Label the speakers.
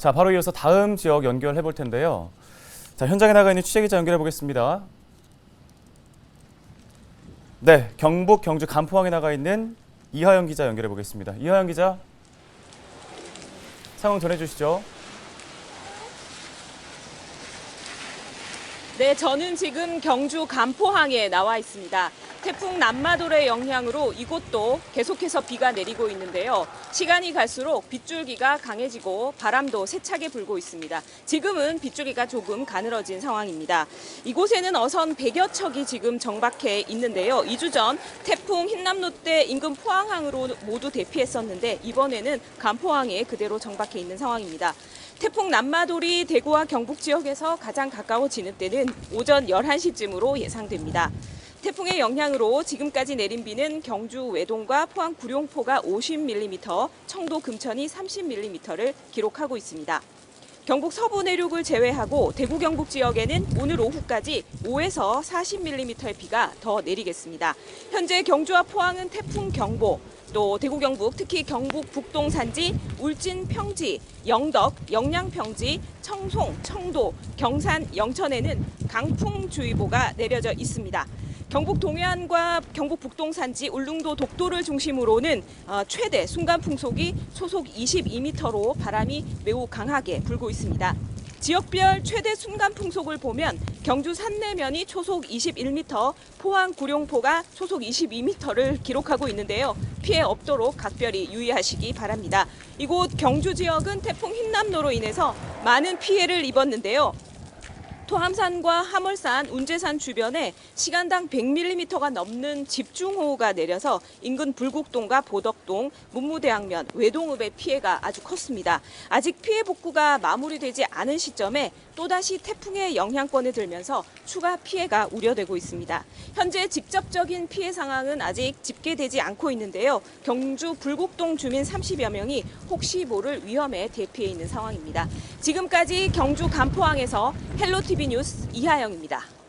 Speaker 1: 자, 바로 이어서 다음 지역 연결해 볼 텐데요. 자, 현장에 나가 있는 취재 기자 연결해 보겠습니다. 네, 경북 경주 간포항에 나가 있는 이하영 기자 연결해 보겠습니다. 이하영 기자, 상황 전해 주시죠.
Speaker 2: 네, 저는 지금 경주 간포항에 나와 있습니다. 태풍 남마돌의 영향으로 이곳도 계속해서 비가 내리고 있는데요. 시간이 갈수록 빗줄기가 강해지고 바람도 세차게 불고 있습니다. 지금은 빗줄기가 조금 가늘어진 상황입니다. 이곳에는 어선 100여 척이 지금 정박해 있는데요. 2주 전 태풍 흰남노 때 인근 포항항으로 모두 대피했었는데 이번에는 간포항에 그대로 정박해 있는 상황입니다. 태풍 남마돌이 대구와 경북 지역에서 가장 가까워지는 때는 오전 11시쯤으로 예상됩니다. 태풍의 영향으로 지금까지 내린 비는 경주 외동과 포항 구룡포가 50mm, 청도 금천이 30mm를 기록하고 있습니다. 경북 서부 내륙을 제외하고 대구 경북 지역에는 오늘 오후까지 5에서 40mm의 비가 더 내리겠습니다. 현재 경주와 포항은 태풍 경보, 또 대구 경북 특히 경북 북동 산지, 울진 평지, 영덕, 영양 평지, 청송, 청도, 경산, 영천에는 강풍 주의보가 내려져 있습니다. 경북 동해안과 경북 북동 산지, 울릉도 독도를 중심으로는 어, 최대 순간 풍속이 초속 22m로 바람이 매우 강하게 불고 있습니다. 지역별 최대 순간 풍속을 보면 경주 산내면이 초속 21m, 포항 구룡포가 초속 22m를 기록하고 있는데요. 피해 없도록 각별히 유의하시기 바랍니다. 이곳 경주 지역은 태풍 흰남노로 인해서 많은 피해를 입었는데요. 토함산과 하물산, 운제산 주변에 시간당 100mm가 넘는 집중호우가 내려서 인근 불국동과 보덕동, 문무대학면, 외동읍의 피해가 아주 컸습니다. 아직 피해 복구가 마무리되지 않은 시점에 또다시 태풍의 영향권에 들면서 추가 피해가 우려되고 있습니다. 현재 직접적인 피해 상황은 아직 집계되지 않고 있는데요. 경주 불국동 주민 30여 명이 혹시 모를 위험에 대피해 있는 상황입니다. 지금까지 경주 간포항에서 헬로티 비 뉴스 이하영입니다.